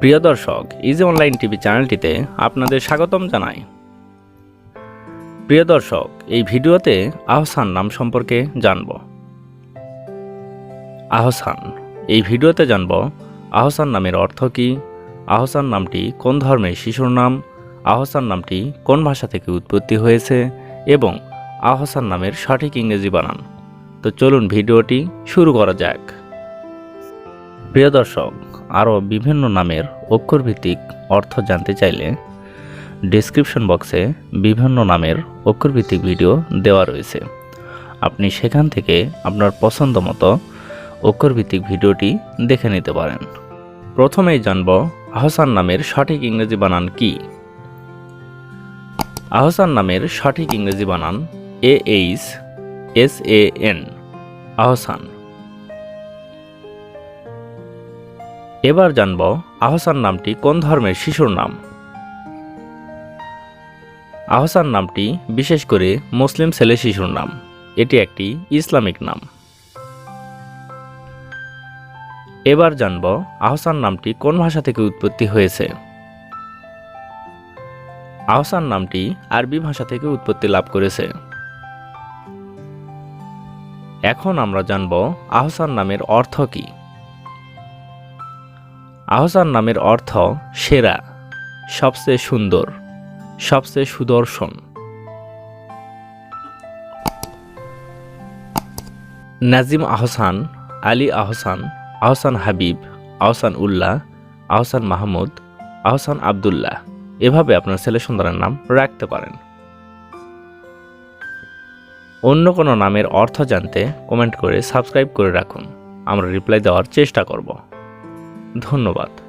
প্রিয় দর্শক easy online TV চ্যানেলটিতে আপনাদের স্বাগতম জানাই। প্রিয় দর্শক, এই ভিডিওতে আহসান নাম সম্পর্কে জানব। আহসান, এই ভিডিওতে জানব আহসান নামের অর্থ কী, আহসান নামটি কোন ধর্মের শিশুর নাম, আহসান নামটি কোন ভাষা থেকে উৎপত্তি হয়েছে এবং আহসান নামের সঠিক ইংরেজি বানান। তো চলুন ভিডিওটি শুরু করা যাক। প্রিয় দর্শক আরও বিভিন্ন নামের অক্ষরভিত্তিক অর্থ জানতে চাইলে ডেসক্রিপশন বক্সে বিভিন্ন নামের অক্ষরভিত্তিক ভিডিও দেওয়া রয়েছে। আপনি সেখান থেকে আপনার পছন্দ মতো অক্ষরভিত্তিক ভিডিওটি দেখে নিতে পারেন। প্রথমেই জানব আহসান নামের সঠিক ইংরেজি বানান কি? আহসান নামের সঠিক ইংরেজি বানান A H S A N Ahsan. এবার জানব আহসান নামটি কোন ধর্মের শিশুর নাম। আহসান নামটি বিশেষ করে মুসলিম ছেলে শিশুর নাম। এটি একটি ইসলামিক নাম। এবার জানব আহসান নামটি কোন ভাষা থেকে উৎপত্তি হয়েছে। আহসান নামটি আরবি ভাষা থেকে উৎপত্তি লাভ করেছে। এখন আমরা জানব আহসান নামের অর্থ কী। আহসান নামের অর্থ সেরা, সবচেয়ে সুন্দর, সবচেয়ে সুদর্শন। নাজিম আহসান, আলী আহসান আহসান হাবিব, আহসান উল্লাহ, আহসান মাহমুদ, আহসান আবদুল্লাহ। এভাবে আপনার ছেলে সন্তানের নাম রাখতে পারেন। অন্য কোনো নামের অর্থ জানতে কমেন্ট করে সাবস্ক্রাইব করে রাখুন। আমরা রিপ্লাই দেওয়ার চেষ্টা করব। ধন্যবাদ।